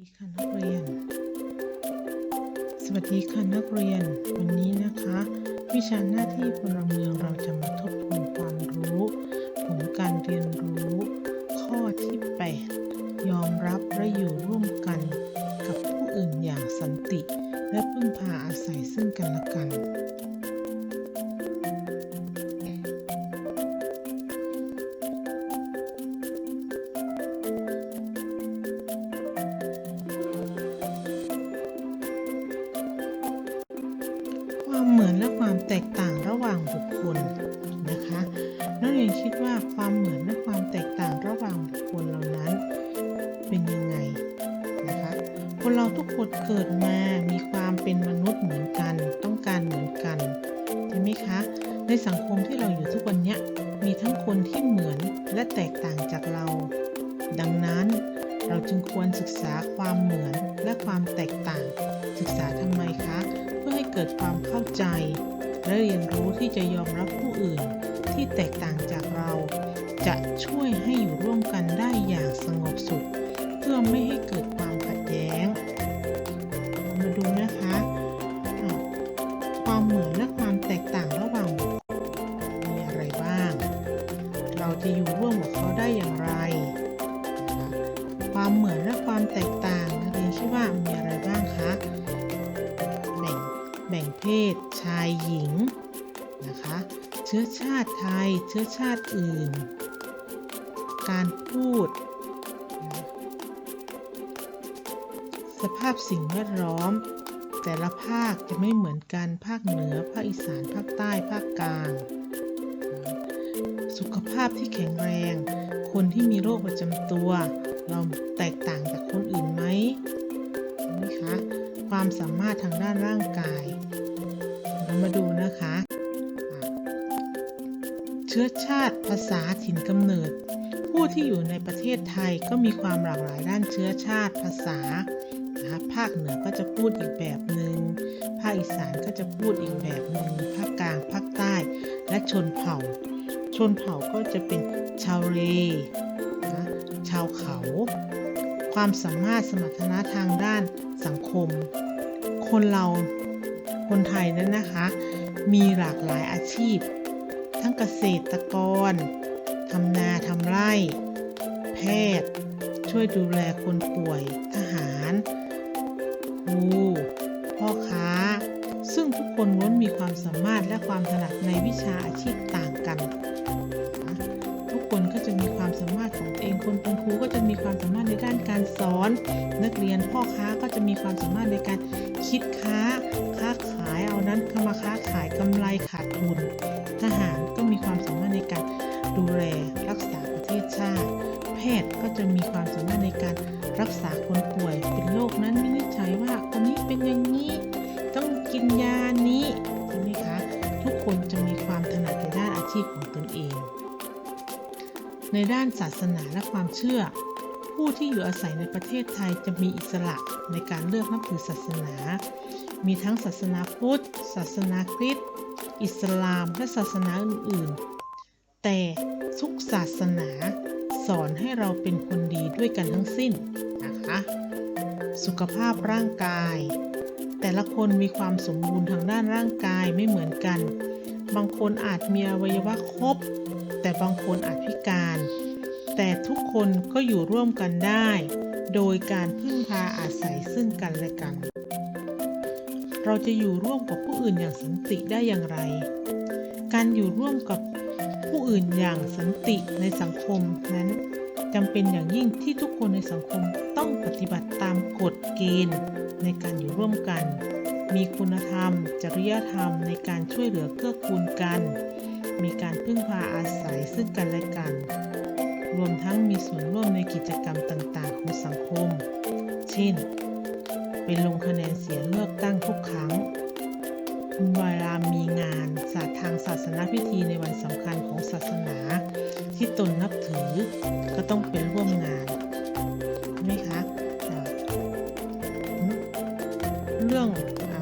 ดีค่ะนักเรียน สวัสดีค่ะนักเรียน วันนี้นะคะ วิชาหน้าที่พลเมืองเราจะมาทบทวนความรู้ผลการเรียนรู้ ข้อที่8ยอมรับและอยู่ร่วมกัน กับผู้อื่นอย่างสันติ และพึ่งพาอาศัยซึ่งกันและกัน ว่างบุคคลนะคะนักเรียนคิดว่าความเหมือนและความแตกต่างระหว่างบุคคลเหล่านั้น เป็นยังไงนะคะคนเราทุกคนเกิดมามีความเป็นมนุษย์เหมือนกัน ต้องการเหมือนกันใช่ไหมคะในสังคมที่เราอยู่ทุกวันนี้มีทั้งคนที่เหมือนและแตกต่างจากเรา ดังนั้นเราจึงควรศึกษาความเหมือนและความแตกต่าง ศึกษาทำไมคะ เพื่อให้เกิดความเข้าใจ และเรียนรู้ที่จะยอมรับผู้อื่นที่แตกต่างจากเรา จะช่วยให้อยู่ร่วมกันได้อย่างสงบสุข เพื่อไม่ให้เกิดความขัดแย้ง มาดูนะคะอะความเหมือน แบ่งเพศชายหญิงนะคะ เชื้อชาติไทย เชื้อชาติอื่น การพูด สภาพสิ่งแวดล้อม แต่ละภาคจะไม่เหมือนกัน ภาคเหนือ ภาคอีสาน ภาคใต้ ภาคกลาง สุขภาพที่แข็งแรง คนที่มีโรคประจำตัว เราแตกต่างจากคนอื่นไหม นไหมคะ ความสามารถทางด้านร่างกาย เรามาดูนะคะอะเชื้อชาติภาษาถิ่นกำเนิด ผู้ที่อยู่ในประเทศไทยก็มีความหลากหลายด้านเชื้อชาติภาษานะคะภาคเหนือก็จะพูดอีกแบบหนึ่งภาคอีสานก็จะพูดอีกแบบหนึ่งภาคกลางภาคใต้ และชนเผ่า ชนเผ่าก็จะเป็นชาวเลนะชาวเขา ความสามารถสมรรถนะทางด้านสังคม คนเราคนไทยนั้นนะคะ มีหลากหลายอาชีพ ทั้งเกษตรกรทำนาทำไร่ แพทย์ ช่วยดูแลคนป่วย ทหารครูพ่อค้า ซึ่งทุกคนล้วนมีความสามารถและความถนัดในวิชาอาชีพต่างกัน การสอน นักเรียนพ่อค้าก็จะมีความสามารถในการคิดค้า ค้าขายเอานั้นเข้ามาค้าขายกำไรขาดทุนทหารก็มีความสามารถในการดูแลรักษาประเทศชาติ แพทย์ก็จะมีความสามารถในการรักษาคนป่วยเป็นโรคนั้นวินิจฉัยว่าคนนี้เป็นอย่างนี้ ต้องกินยานี้ใช่ไหมคะทุกคนจะมีความถนัดในด้านอาชีพของตนเอง ในด้านศาสนาและความเชื่อ ผู้ที่อยู่อาศัยในประเทศไทยจะมีอิสระในการเลือกนับถือศาสนา มีทั้งศาสนาพุทธ ศาสนาคริสต์ อิสลาม และศาสนาอื่นๆ แต่ทุกศาสนาสอนให้เราเป็นคนดีด้วยกันทั้งสิ้นนะคะ สุขภาพร่างกาย แต่ละคนมีความสมบูรณ์ทางด้านร่างกายไม่เหมือนกัน บางคนอาจมีอวัยวะครบ แต่บางคนอาจพิการ แต่ทุกคนก็อยู่ร่วมกันได้ โดยการพึ่งพาอาศัยซึ่งกันและกัน เราจะอยู่ร่วมกับผู้อื่นอย่างสันติได้อย่างไร การอยู่ร่วมกับผู้อื่นอย่างสันติในสังคมนั้นจำเป็นอย่างยิ่งที่ทุกคนในสังคมต้องปฏิบัติตามกฎเกณฑ์ในการอยู่ร่วมกัน มีคุณธรรม จริยธรรมในการช่วยเหลือเกื้อกูลกัน มีการพึ่งพาอาศัยซึ่งกันและกัน รวมทั้งมีส่วนร่วมในกิจกรรมต่าง ๆ ของสังคม เช่น ไปลงคะแนนเสียงเลือกตั้งทุกครั้ง เวลามีงานศาสตร์ทางศาสนาพิธีในวันสำคัญของศาสนา ที่ตนนับถือ ก็ต้องเป็นร่วมงานใช่ไหมคะเรื่องอ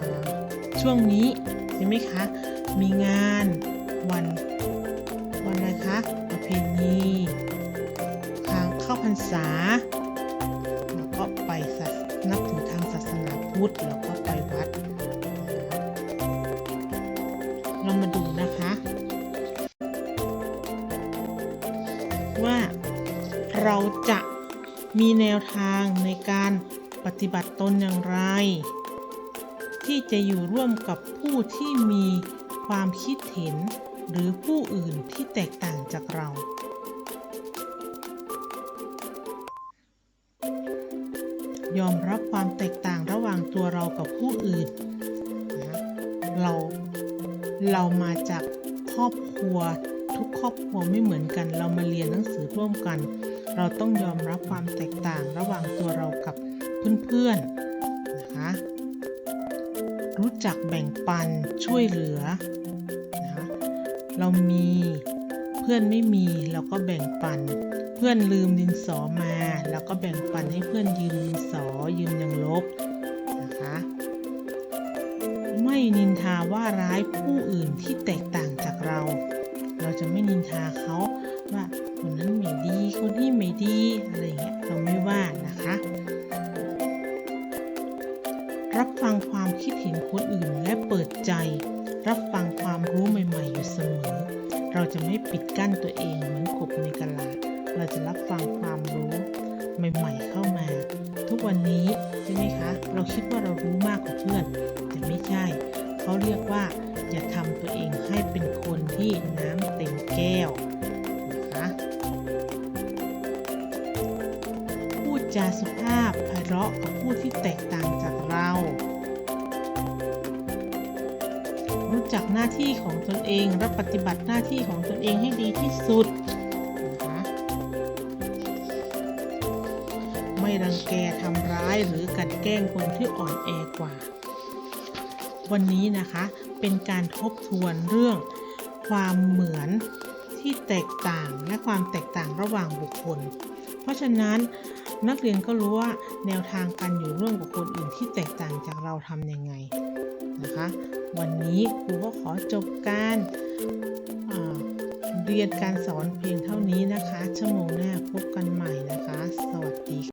ช่วงนี้ใช่ไหมคะ มีงาน ณีทางเข้าพรรษา แล้วก็ไปศาสนาพุทธเราก็ไปวัด เรามาดูนะคะ ว่าเราจะมีแนวทางในการปฏิบัติตนอย่างไร ที่จะอยู่ร่วมกับผู้ที่มีความคิดเห็น หรือผู้อื่นที่แตกต่างจากเรา ยอมรับความแตกต่างระหว่างตัวเรากับผู้อื่นนะเราเรามาจากครอบครัวทุกครอบครัวไม่เหมือนกัน เรามาเรียนหนังสือร่วมกัน เราต้องยอมรับความแตกต่างระหว่างตัวเรากับเพื่อนๆนะคะรู้จักแบ่งปันช่วยเหลือนะคะเรามีเพื่อนไม่มีเราก็แบ่งปันเพื่อนลืมดินสอมาเราก็แบ่งปันให้เพื่อนยืมดินสอยืมยังลบนะคะ ไม่นินทาว่าร้ายผู้อื่นที่แตกต่างจากเรา เราจะไม่นินทาเขาว่าคนนั้นไม่ดีคนนี้ไม่ดีอะไรเงี้ยเราไม่ว่านะคะ รับฟังความคิดเห็นคนอื่นและเปิดใจ รับฟังความรู้ใหม่ ๆ อยู่เสมอ เราจะไม่ปิดกั้นตัวเองเหมือน มากกว่าเพื่อน แต่ไม่ใช่ เขาเรียกว่า อย่าทำตัวเองให้เป็นคนที่น้ำเต็มแก้วนะคะพูดจาสุภาพไพเราะกับผู้ที่แตกต่างจากเรา รู้จักหน้าที่ของตนเองและปฏิบัติหน้าที่ของตนเองให้ดีที่สุด แกทำร้ายหรือกลันแกล้งคนที่อ่อนแอกว่า วันนี้นะคะเป็นการทบทวนเรื่อง ความเหมือนที่แตกต่างและความแตกต่างระหว่างบุคคล เพราะฉะนั้นนักเรียนก็รู้ว่าแนวทางการอยู่ร่วมกับคนอื่นที่แตกต่างจากเราทำยังไงนะคะ วันนี้ครูก็ขอจบการเรียนการสอนเพียงเท่านี้นะคะ ชั่วโมงหน้าพบกันใหม่นะคะ สวัสดี